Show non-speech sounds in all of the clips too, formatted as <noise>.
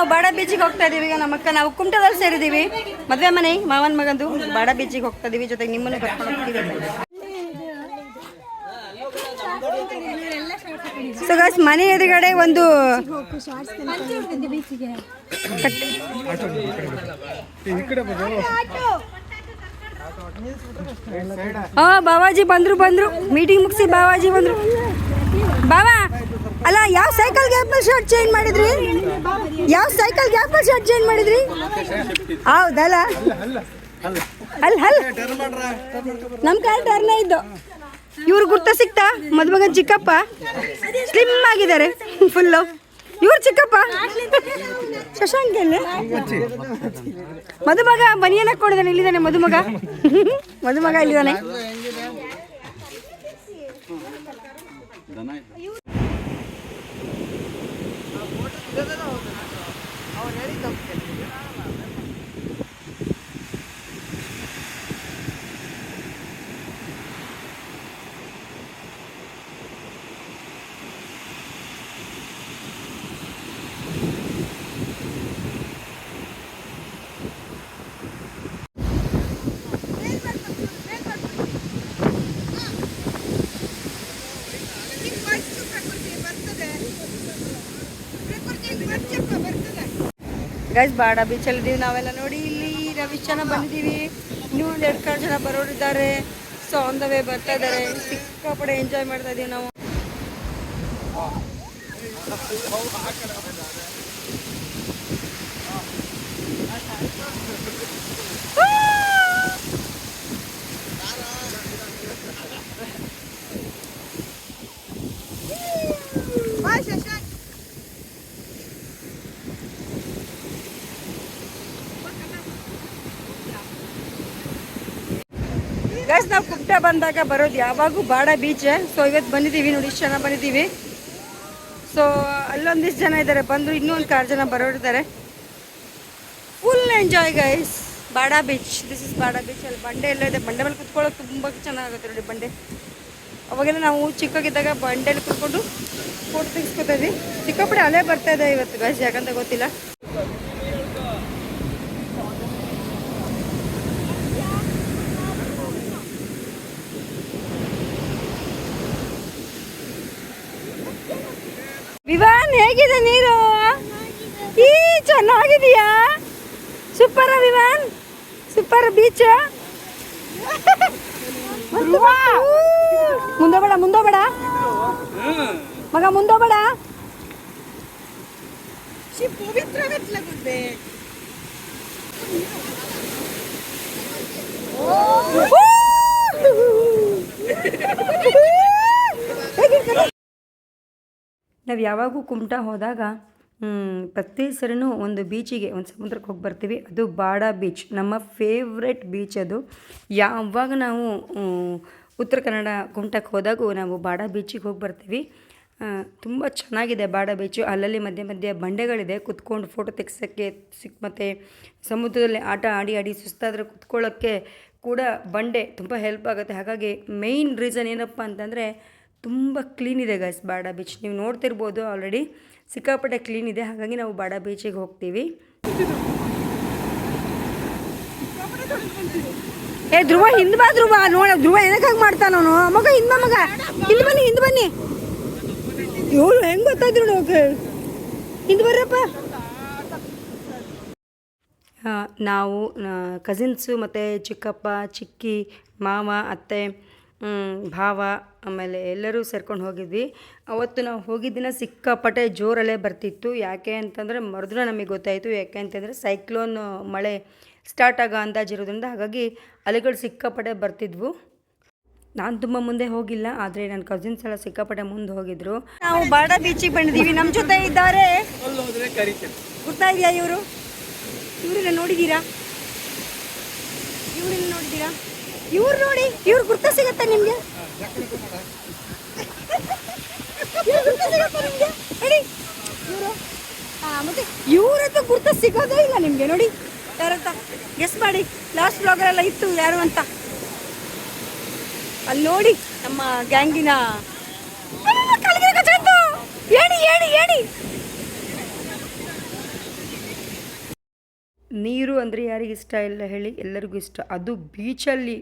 ನಾವು ಬಾಡ ಬೀಚಿಗೆ ಹೋಗ್ತಾ ಇದೀವಿ ಈಗ ನಮ್ಮ ಅಕ್ಕ, ನಾವು ಕುಮಟದಲ್ಲಿ ಸೇರಿದೀವಿ ಮದುವೆ ಮನೆ, ಮಾವನ ಮಗಂದು ಬಾಡ ಬೀಚಿಗೆ ಹೋಗ್ತಾ ಇದೀವಿ ಜೊತೆಗೆ ನಿಮ್ಮನ್ನು ಕರ್ಕೊಂಡು ಹೋಗ್ತೀವಿ ಮನೆ ಎದುರುಗಡೆ ಒಂದು ಹಾ ಬಾವಾಜಿ ಬಂದ್ರು ಬಂದ್ರು. ಮೀಟಿಂಗ್ ಮುಗಿಸಿ ಬಾವಾಜಿ ಬಂದ್ರು. ಬಾವಾ ಅಲ್ಲ, ಯಾವ ಸೈಕಲ್ ಗ್ಯಾಪಲ್ಲಿ ಶರ್ಟ್ ಚೇಂಜ್ ಮಾಡಿದ್ರಿ? ಯಾವ ಸೈಕಲ್ ಗ್ಯಾಪಲ್ಲಿ ಶರ್ಟ್ ಚೇಂಜ್ ಮಾಡಿದ್ರಿ? ಹೌದಲ್ಲ? ಅಲ್ಲ ಹಲ್ ನಮ್ಮ ಕಾರ್ ಟರ್ನೇ ಇದ್ದು ಇವ್ರು ಗುರ್ತ ಸಿಕ್ತಾ? ಮದುಮಗ ಚಿಕ್ಕಪ್ಪ? ಸ್ಲಿಮ್ ಆಗಿದ್ದಾರೆ. ಫುಲ್ಲು ಇವ್ರು ಚಿಕ್ಕಪ್ಪ? ಶಶಾಂಕ್ ಮದುಮಗ ಬನಿಯನ್ನ ಕೊಡಿದಾನೆ, ಇಲ್ಲಿದ್ದಾನೆ ಮದುಮಗ. ಮದುಮಗ ಇಲ್ಲಿದ್ದಾನೆ. Yo te lo hago. Ahora, guys Bada ಬೀಚಲ್ಲಿ ಇದೀವಿ ನಾವೆಲ್ಲ ನೋಡಿ, ಇಲ್ಲಿ ರವೀಶ್ ಜನ ಬಂದಿದ್ದೀವಿ. ಇನ್ನೂ ಒಂದು ಎರಡು ಕಾಲು ಜನ ಬರೋರಿದ್ದಾರೆ. ಸೊ ಆನ್ ದ ವೇ ಬರ್ತಾ ಇದ್ದಾರೆ. ಸಿಕ್ಕಾಪಡೆ ಎಂಜಾಯ್ ಮಾಡ್ತಾ ಇದೀವಿ ನಾವು. ಬಂದಾಗ ಬರೋದು ಯಾವಾಗೂ ಬಾಡ ಬೀಚ್ ಸೊ ಇವತ್ತು ಬಂದಿದ್ದೀವಿ ನೋಡಿ, ಇಷ್ಟು ಜನ ಬಂದಿದ್ದೀವಿ. ಸೊ ಅಲ್ಲೊಂದಿಷ್ಟು ಜನ ಇದ್ದಾರೆ ಬಂದರು ಇನ್ನೂ ಒಂದು ಕಾರ್ ಜನ ಬರೋರಿದ್ದಾರೆ full enjoy guys Bada beach this is Bada beach ಅಲ್ಲಿ ಬಂಡೆ ಎಲ್ಲ ಇದೆ. ಬಂಡೆ ಮೇಲೆ ಕುತ್ಕೊಳ್ಳೋಕೆ ತುಂಬ ಚೆನ್ನಾಗುತ್ತೆ ನೋಡಿ ಬಂಡೆ. ಅವಾಗೆಲ್ಲ ನಾವು ಚಿಕ್ಕಗಿದ್ದಾಗ ಬಂಡೆಲಿ ಕುತ್ಕೊಂಡು ಫೋಟೋ ತೆಗಿಸ್ಕೊತಾ ಇದ್ವಿ. ಸಿಕ್ಕಾಪಟ್ಟೆ ಅಲೆ ಬರ್ತಾ ಇದೆ ಇವತ್ತು ಗೈಸ್ ಯಾಕಂತ ಗೊತ್ತಿಲ್ಲ. ವಿವಾನ್ ಹೇಗಿದೆ ನೀರು? ಈ ಚೆನ್ನಾಗಿದೆಯಾ? ಸೂಪರ್ ವಿವಾನ್? ಸೂಪರ್ ಬೀಚ್ ಮುಂದೋಬೇಡ ಮುಂದೋಬೇಡ ಮಗ ಮುಂದೋಬೇಡ ನಾವು ಯಾವಾಗೂ ಕುಮಟಾ ಹೋದಾಗ ಪ್ರತಿ ಸರಿನೂ ಒಂದು ಬೀಚಿಗೆ ಒಂದು ಸಮುದ್ರಕ್ಕೆ ಹೋಗಿ ಬರ್ತೀವಿ. ಅದು ಬಾಡ ಬೀಚ್ ನಮ್ಮ ಫೇವ್ರೆಟ್ ಬೀಚ್ ಅದು. ಯಾವಾಗ ನಾವು ಉತ್ತರ ಕನ್ನಡ ಕುಮಟಕ್ಕೆ ಹೋದಾಗೂ ನಾವು ಬಾಡ ಬೀಚಿಗೆ ಹೋಗಿ ಬರ್ತೀವಿ. ತುಂಬ ಚೆನ್ನಾಗಿದೆ ಬಾಡ ಬೀಚು ಅಲ್ಲಲ್ಲಿ ಮಧ್ಯೆ ಮಧ್ಯೆ ಬಂಡೆಗಳಿದೆ. ಕುತ್ಕೊಂಡು ಫೋಟೋ ತೆಗ್ಸೋಕ್ಕೆ ಸಿಕ್, ಮತ್ತು ಸಮುದ್ರದಲ್ಲಿ ಆಟ ಆಡಿ ಆಡಿ ಸುಸ್ತಾದರೆ ಕುತ್ಕೊಳ್ಳೋಕ್ಕೆ ಕೂಡ ಬಂಡೆ ತುಂಬ ಹೆಲ್ಪ್ ಆಗುತ್ತೆ. ಹಾಗಾಗಿ ಮೇಯ್ನ್ ರೀಸನ್ ಏನಪ್ಪ ಅಂತಂದರೆ ತುಂಬ ಕ್ಲೀನ್ ಇದೆ ಗೈಸ್ ಬಾಡ ಬೀಚ್ ನೀವು ನೋಡ್ತಿರ್ಬೋದು ಆಲ್ರೆಡಿ ಸಿಕ್ಕಾಪಟ್ಟೆ ಕ್ಲೀನ್ ಇದೆ. ಹಾಗಾಗಿ ನಾವು ಬಾಡ ಬೀಚಿಗೆ ಹೋಗ್ತೀವಿ. ಏ, ಧ್ರುವ, ಹಿಂದ್ ಬಾ ಧ್ರುವ. ನೋಡ, ಧ್ರುವ ಏನಕ್ಕಾಗಿ ಮಾಡ್ತಾನ ಅವನು? ಮಗ, ಹಿಂದ್ ಮಗ. ಹಿಂದ್ ಬನ್ನಿ ಹಿಂದ್ ಬನ್ನಿ. ಇವಳು ಹೆಂಗ್ ಗೊತ್ತಾದ್ರು ನೋಡೋಕೆ ಹಿಂದ್ ಬರ್ರಪ್ಪ. ನಾವು ಕಸಿನ್ಸು ಮತ್ತು ಚಿಕ್ಕಪ್ಪ, ಚಿಕ್ಕಿ, ಮಾವ, ಅತ್ತೆ ಭಾವ, ಆಮೇಲೆ ಎಲ್ಲರೂ ಸೇರ್ಕೊಂಡು ಹೋಗಿದ್ವಿ. ಅವತ್ತು ನಾವು ಹೋಗಿದ್ದಿನ ಸಿಕ್ಕಾಪಟ್ಟೆ ಜೋರಲ್ಲೇ ಬರ್ತಿತ್ತು. ಯಾಕೆ ಅಂತಂದರೆ ಮರುದಿನ ನಮಗೆ ಗೊತ್ತಾಯಿತು. ಯಾಕೆ ಅಂತಂದರೆ ಸೈಕ್ಲೋನ್ ಮಳೆ ಸ್ಟಾರ್ಟ್ ಆಗೋ ಅಂದಾಜಿರೋದ್ರಿಂದ ಹಾಗಾಗಿ ಅಲೆಗಳು ಸಿಕ್ಕಾಪಟ್ಟೆ ಬರ್ತಿದ್ವು. ನಾನು ತುಂಬ ಮುಂದೆ ಹೋಗಿಲ್ಲ, ಆದರೆ ನನ್ನ ಕಸಿನ್ಸ್ ಎಲ್ಲ ಸಿಕ್ಕಾಪಟ್ಟೆ ಮುಂದೆ ಹೋಗಿದ್ರು. ನಾವು ಬಾಡ ಬೀಚಿಗೆ ಬಂದಿದ್ದೀವಿ ನಮ್ಮ ಜೊತೆ ಇದ್ದಾರೆ. ಗೊತ್ತಾ ಇದೆಯಾ ಇವರು? ಇವರೆಲ್ಲ ನೋಡಿದ್ದೀರಾ? ಇವರೆಲ್ಲ ನೋಡಿದ್ದೀರಾ? ಇವ್ರು ನೋಡಿ, ಇವ್ರು ಗುರ್ತ ಸಿಗತ್ತ ನಿಮ್ಗೆ? ಮತ್ತೆ ಇವ್ರದ್ದು ಗುರ್ತ ಸಿಗೋದೇ ಇಲ್ಲ ನಿಮ್ಗೆ, ನೋಡಿ. ಯಾರಂತ ಗೆಸ್ ಮಾಡಿ. ಲಾಸ್ಟ್ ಬ್ಲಾಗರೆಲ್ಲ ಇತ್ತು ಯಾರು ಅಂತ? ಅಲ್ಲಿ ನೋಡಿ, ನಮ್ಮ ಗ್ಯಾಂಗಿನ ಏಣಿ ಏಣಿ ನೀರು ಅಂದರೆ ಯಾರಿಗೆ ಇಷ್ಟ ಇಲ್ಲ ಹೇಳಿ? ಎಲ್ಲರಿಗೂ ಇಷ್ಟ. ಅದು ಬೀಚಲ್ಲಿ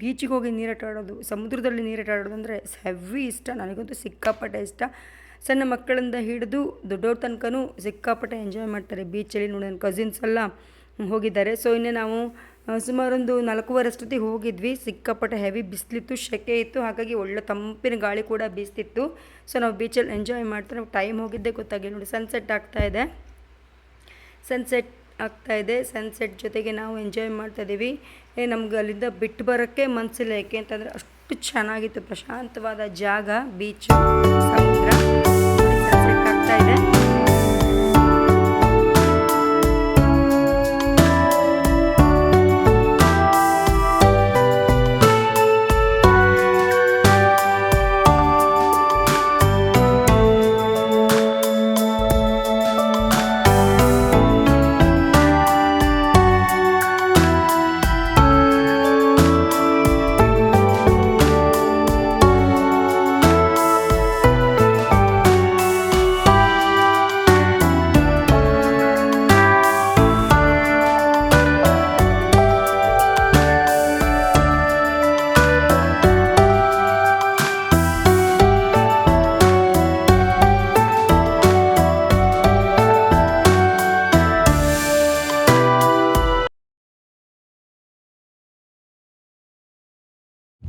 ಬೀಚಿಗೆ ಹೋಗಿ ನೀರಾಟ ಆಡೋದು ಸಮುದ್ರದಲ್ಲಿ ನೀರಾಟ ಆಡೋದು ಅಂದರೆ ಹೆವಿ ಇಷ್ಟ, ನನಗಂತೂ ಸಿಕ್ಕಾಪಟ್ಟೆ ಇಷ್ಟ. ಸಣ್ಣ ಮಕ್ಕಳಿಂದ ಹಿಡಿದು ದೊಡ್ಡವ್ರ ತನಕನೂ ಸಿಕ್ಕಾಪಟ್ಟೆ ಎಂಜಾಯ್ ಮಾಡ್ತಾರೆ ಬೀಚಲ್ಲಿ ನೋಡಿ, ನನ್ನ ಕಸಿನ್ಸ್ ಎಲ್ಲ ಹೋಗಿದ್ದಾರೆ. ಸೊ ಇನ್ನೇ ನಾವು ಸುಮಾರೊಂದು ನಾಲ್ಕೂವರೆ ಅಷ್ಟೊತ್ತಿಗೆ ಹೋಗಿದ್ವಿ. ಸಿಕ್ಕಾಪಟ್ಟೆ ಹೆವಿ ಬಿಸಿಲಿತ್ತು, ಸೆಕೆ ಇತ್ತು. ಹಾಗಾಗಿ ಒಳ್ಳೆ ತಂಪಿನ ಗಾಳಿ ಕೂಡ ಬೀಸ್ತಿತ್ತು. ಸೊ ನಾವು ಬೀಚಲ್ಲಿ ಎಂಜಾಯ್ ಮಾಡ್ತಾ, ನಾವು ಟೈಮ್ ಹೋಗಿದ್ದೇ ಗೊತ್ತಾಗಿಲ್ಲ ನೋಡಿ ಸನ್ಸೆಟ್ ಆಗ್ತಾ ಇದೆ. ಸನ್ಸೆಟ್ ಆಗ್ತಾ ಇದೆ. ಸನ್ಸೆಟ್ ಜೊತೆಗೆ ನಾವು ಎಂಜಾಯ್ ಮಾಡ್ತಾ ಇದ್ದೀವಿ. ಏ, ನಮ್ಗೆ ಅಲ್ಲಿಂದ ಬಿಟ್ಟು ಬರೋಕ್ಕೆ ಮನಸ್ಸಿಲ್ಲ ಯಾಕೆ ಅಂತಂದರೆ ಅಷ್ಟು ಚೆನ್ನಾಗಿತ್ತು. ಪ್ರಶಾಂತವಾದ ಜಾಗ ಬೀಚ್ ಸಮುದ್ರ.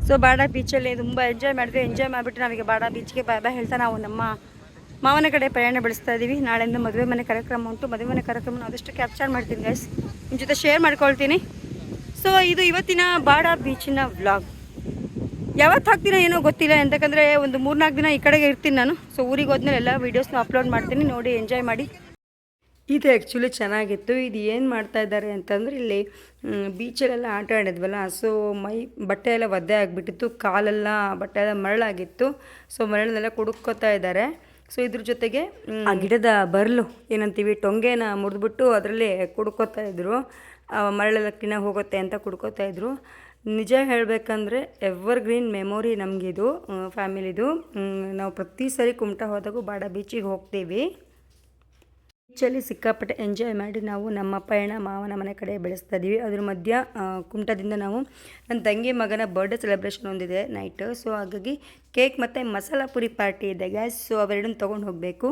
ಸೊ ಬಾಡ ಬೀಚಲ್ಲಿ ತುಂಬ ಎಂಜಾಯ್ ಮಾಡಿದ್ವಿ. ಎಂಜಾಯ್ ಮಾಡಿಬಿಟ್ಟು ನಾವೀಗ ಬಾಡ ಬೀಚ್ಗೆ ಬಾಯ್ ಬಾಯ್ ಹೇಳ್ತಾ ನಾವು ನಮ್ಮ ಮಾವನ ಕಡೆ ಪ್ರಯಾಣ ಬೆಳೆಸ್ತಾ ಇದ್ದೀವಿ ನಾಳೆಯಿಂದ ಮದುವೆ ಮನೆ ಕಾರ್ಯಕ್ರಮ ಉಂಟು. ಮದುವೆ ಮನೆ ಕಾರ್ಯಕ್ರಮ ಆದಷ್ಟು ಕ್ಯಾಪ್ಚರ್ ಮಾಡ್ತೀನಿ ಗೈಸ್ ನಿಮ್ಮ ಜೊತೆ ಶೇರ್ ಮಾಡ್ಕೊಳ್ತೀನಿ. ಸೊ ಇದು ಇವತ್ತಿನ ಬಾಡ ಬೀಚಿನ ವ್ಲಾಗ್ ಯಾವತ್ತು ಹಾಕ್ತೀನೋ ಏನೋ ಗೊತ್ತಿಲ್ಲ. ಎಂತಕ್ಕಂದರೆ ಒಂದು ಮೂರ್ನಾಲ್ಕು ದಿನ ಈ ಕಡೆಗೆ ಇರ್ತೀನಿ ನಾನು. ಸೊ ಊರಿಗೆ ಹೋದ್ಮೇಲೆ ಎಲ್ಲ ವೀಡಿಯೋಸ್ನ ಅಪ್ಲೋಡ್ ಮಾಡ್ತೀನಿ. ನೋಡಿ ಎಂಜಾಯ್ ಮಾಡಿ. ಇದು ಆ್ಯಕ್ಚುಲಿ ಚೆನ್ನಾಗಿತ್ತು. ಇದು ಏನು ಮಾಡ್ತಾ ಇದ್ದಾರೆ ಅಂತಂದರೆ ಇಲ್ಲಿ ಬೀಚಲ್ಲೆಲ್ಲ ಆಟ ಆಡಿದ್ವಲ್ಲ ಸೊ ಮೈ, ಬಟ್ಟೆ ಎಲ್ಲ ಒದ್ದೆ ಆಗಿಬಿಟ್ಟಿತ್ತು, ಕಾಲೆಲ್ಲ, ಬಟ್ಟೆ ಎಲ್ಲ ಮರಳಾಗಿತ್ತು ಸೊ ಮರಳನ್ನೆಲ್ಲ ಕುಡುಕೋತಾ ಇದ್ದಾರೆ. ಸೊ ಇದ್ರ ಜೊತೆಗೆ ಆ ಗಿಡದ ಬರ್ಲು ಏನಂತೀವಿ, ಟೊಂಗೆನ ಮುರಿದ್ಬಿಟ್ಟು ಅದರಲ್ಲಿ ಕುಡ್ಕೋತಾ ಇದ್ರು. ಮರಳೆಲ್ಲ ಕ್ಲೀನಾಗಿ ಹೋಗುತ್ತೆ ಅಂತ ಕುಡ್ಕೋತಾ ಇದ್ರು. ನಿಜ ಹೇಳಬೇಕಂದ್ರೆ ಎವರ್ ಗ್ರೀನ್ ಮೆಮೊರಿ ನಮಗಿದು ಫ್ಯಾಮಿಲಿದು ನಾವು ಪ್ರತಿ ಸರಿ ಕುಮಟಾ ಹೋದಾಗೂ ಬಾಡ ಬೀಚಿಗೆ ಹೋಗ್ತೀವಿ. ಬೀಚಲ್ಲಿ ಸಿಕ್ಕಾಪಟ್ಟೆ ಎಂಜಾಯ್ ಮಾಡಿ ನಾವು ನಮ್ಮ ಪಯಣ ಮಾವನ ಮನೆ ಕಡೆ ಬೆಳೆಸ್ತಾ ಇದ್ದೀವಿ ಅದ್ರ ಮಧ್ಯ ಕುಮಟದಿಂದ ನಾವು ನನ್ನ ತಂಗಿ ಮಗನ ಬರ್ಡೇ ಸೆಲೆಬ್ರೇಷನ್ ಹೊಂದಿದೆ ನೈಟ್ ಸೊ ಹಾಗಾಗಿ ಕೇಕ್ ಮತ್ತು ಮಸಾಲ ಪುರಿ ಪಾರ್ಟಿ ಇದೆ ಗ್ಯಾಸ್ ಸೊ ಅವೆರಡನ್ನ ತೊಗೊಂಡು ಹೋಗಬೇಕು.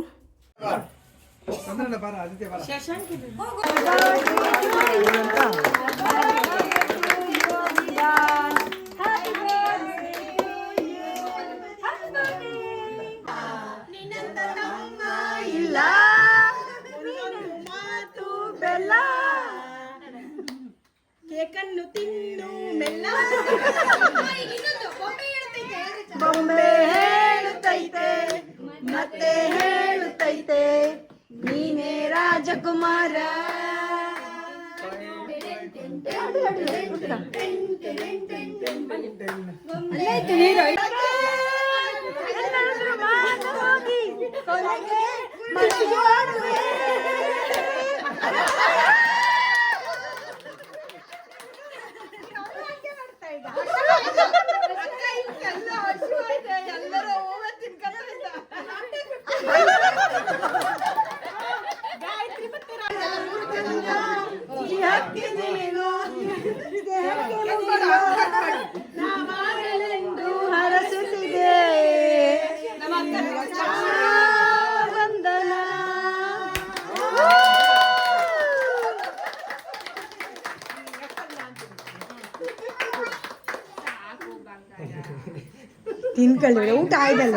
ಕೇಕನ್ನು ತಿನ್ನು ಮೆಲ್ಲ. ಬೊಂಬೆ ಹೇಳುತ್ತೈತೆ ಮತ್ತೆ ಹೇಳುತ್ತೈತೆ ನೀನೇ ರಾಜಕುಮಾರ. ಹೋಗಿ. <laughs> ತಿನ್ಕೊಳ್ಳಿ ಊಟ ಆಯ್ದಲ್ಲ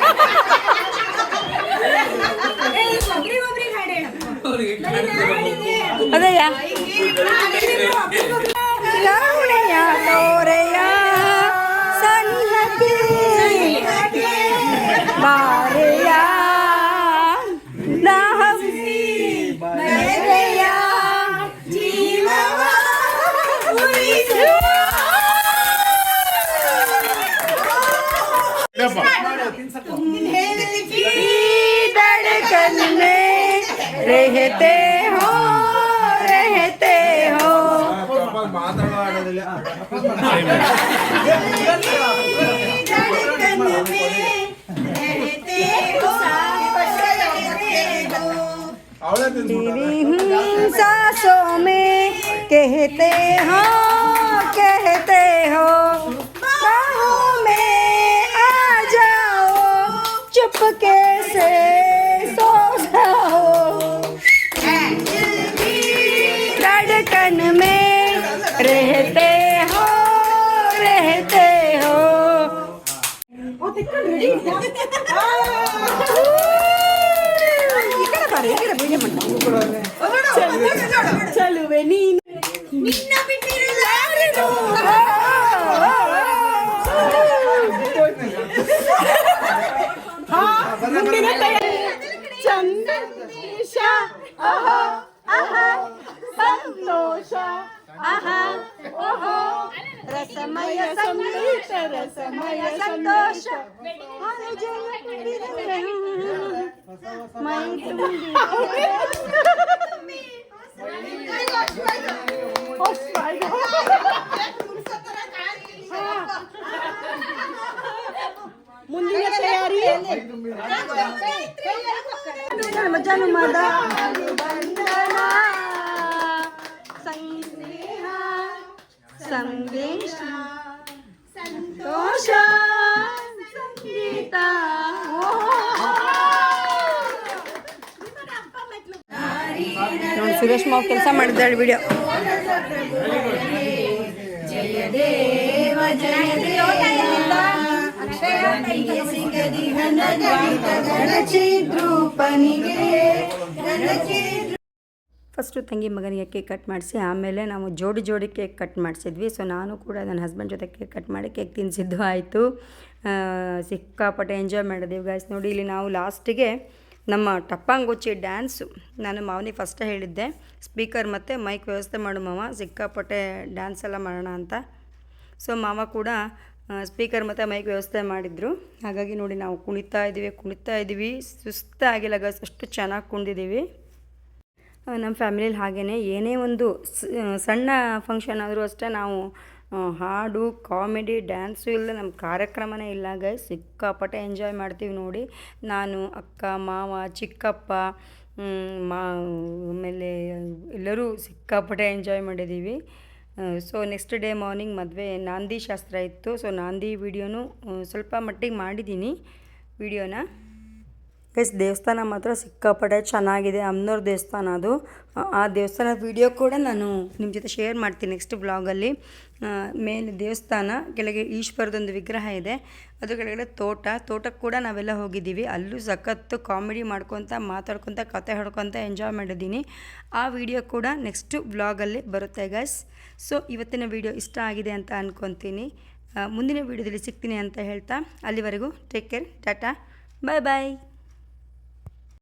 रहते हो रहते हो। तेरी सासों में कहते हो कहते हो, बाहों में आ जाओ चुप कैसे ಚಲುವೆ ನೀನು ನಿನ್ನ ಮೈ ತುಂಬಿ <laughs> ಸುರೇಶ್ ಮಾವು ಕೆಲಸ ಮಾಡಿದ್ದಾಳೆ ವಿಡಿಯೋ ಫಸ್ಟು ತಂಗಿ ಮಗನಿಗೆ ಕೇಕ್ ಕಟ್ ಮಾಡಿಸಿ, ಆಮೇಲೆ ನಾವು ಜೋಡಿ ಜೋಡಿ ಕೇಕ್ ಕಟ್ ಮಾಡಿಸಿದ್ವಿ. ಸೊ ನಾನು ಕೂಡ ನನ್ನ ಹಸ್ಬೆಂಡ್ ಜೊತೆ ಕೇಕ್ ಕಟ್ ಮಾಡಿ ಕೇಕ್ ತಿನ್ನಿಸಿದ್ದು ಆಯಿತು. ಸಿಕ್ಕಾಪಟ್ಟೆ ಎಂಜಾಯ್ ಮಾಡಿದ್ವಿ ಗಾಯ್ಸ್ ನೋಡಿ, ಇಲ್ಲಿ ನಾವು ಲಾಸ್ಟಿಗೆ ನಮ್ಮ ಟಪ್ಪಾಂಗುಚ್ಚಿ ಡ್ಯಾನ್ಸು. ನಾನು ಮಾವನಿಗೆ ಫಸ್ಟೇ ಹೇಳಿದ್ದೆ ಸ್ಪೀಕರ್ ಮತ್ತು ಮೈಕ್ ವ್ಯವಸ್ಥೆ ಮಾಡು ಮಾವ ಸಿಕ್ಕಾಪಟ್ಟೆ ಡ್ಯಾನ್ಸ್ ಎಲ್ಲ ಮಾಡೋಣ ಅಂತ. ಸೊ ಮಾವ ಕೂಡ ಸ್ಪೀಕರ್ ಮತ್ತು ಮೈಕ್ ವ್ಯವಸ್ಥೆ ಮಾಡಿದರು. ಹಾಗಾಗಿ ನೋಡಿ ನಾವು ಕುಣಿತಾ ಇದ್ದೀವಿ ಕುಣಿತಾ ಇದ್ದೀವಿ ಸುಸ್ತಾಗಿಲ್ಲ ಗಸ್ ಅಷ್ಟು ಚೆನ್ನಾಗಿ ಕುಣಿದಿದ್ದೀವಿ ಆ, ನಮ್ಮ ಫ್ಯಾಮಿಲಿಲಿ ಹಾಗೆಯೇ ಏನೇ ಒಂದು ಸಣ್ಣ ಫಂಕ್ಷನ್ ಆದರೂ ಅಷ್ಟೇ ನಾವು ಹಾಡು, ಕಾಮಿಡಿ ಡ್ಯಾನ್ಸು ಇಲ್ಲ ನಮ್ಮ ಕಾರ್ಯಕ್ರಮನೇ ಇಲ್ಲ. ಗೈ ಸಿಕ್ಕಾಪಟ್ಟೆ ಎಂಜಾಯ್ ಮಾಡ್ತೀವಿ ನೋಡಿ. ನಾನು, ಅಕ್ಕ, ಮಾವ, ಚಿಕ್ಕಪ್ಪ ಮಾ, ಆಮೇಲೆ ಎಲ್ಲರೂ ಸಿಕ್ಕಾಪಟ್ಟೆ ಎಂಜಾಯ್ ಮಾಡಿದ್ದೀವಿ. ಸೊ ನೆಕ್ಸ್ಟ್ ಡೇ ಮಾರ್ನಿಂಗ್ ಮದುವೆ ನಾಂದಿ ಶಾಸ್ತ್ರ ಇತ್ತು. ಸೊ ನಾಂದಿ ವಿಡಿಯೋನು ಸ್ವಲ್ಪ ಮಟ್ಟಿಗೆ ಮಾಡಿದ್ದೀನಿ ವಿಡಿಯೋನ ಗೈಸ್ ದೇವಸ್ಥಾನ ಮಾತ್ರ ಸಿಕ್ಕಾಪಟ್ಟೆ ಚೆನ್ನಾಗಿದೆ, ಅಮ್ನೋರ್ ದೇವಸ್ಥಾನ ಅದು. ಆ- ದೇವಸ್ಥಾನ ವಿಡಿಯೋ ಕೂಡ ನಾನು ನಿಮ್ಮ ಜೊತೆ ಶೇರ್ ಮಾಡ್ತೀನಿ ನೆಕ್ಸ್ಟ್ ಬ್ಲಾಗಲ್ಲಿ ಮೇಲೆ ದೇವಸ್ಥಾನ, ಕೆಳಗೆ ಈಶ್ವರದೊಂದು ವಿಗ್ರಹ ಇದೆ. ಅದ್ರ ಕೆಳಗಡೆ ತೋಟ ತೋಟಕ್ಕೆ ಕೂಡ ನಾವೆಲ್ಲ ಹೋಗಿದ್ದೀವಿ. ಅಲ್ಲೂ ಸಖತ್ತು ಕಾಮಿಡಿ ಮಾಡ್ಕೊತ, ಮಾತಾಡ್ಕೊತ, ಕತೆ ಹೊಡ್ಕೊತ ಎಂಜಾಯ್ ಮಾಡಿದ್ದೀನಿ. ಆ ವಿಡಿಯೋ ಕೂಡ ನೆಕ್ಸ್ಟ್ ಬ್ಲಾಗಲ್ಲಿ ಬರುತ್ತೆ ಗೈಸ್ ಸೊ ಇವತ್ತಿನ ವಿಡಿಯೋ ಇಷ್ಟ ಆಗಿದೆ ಅಂತ ಅಂದ್ಕೊತೀನಿ ಮುಂದಿನ ವಿಡಿಯೋದಲ್ಲಿ ಸಿಗ್ತೀನಿ ಅಂತ ಹೇಳ್ತಾ, ಅಲ್ಲಿವರೆಗೂ take care tata bye bye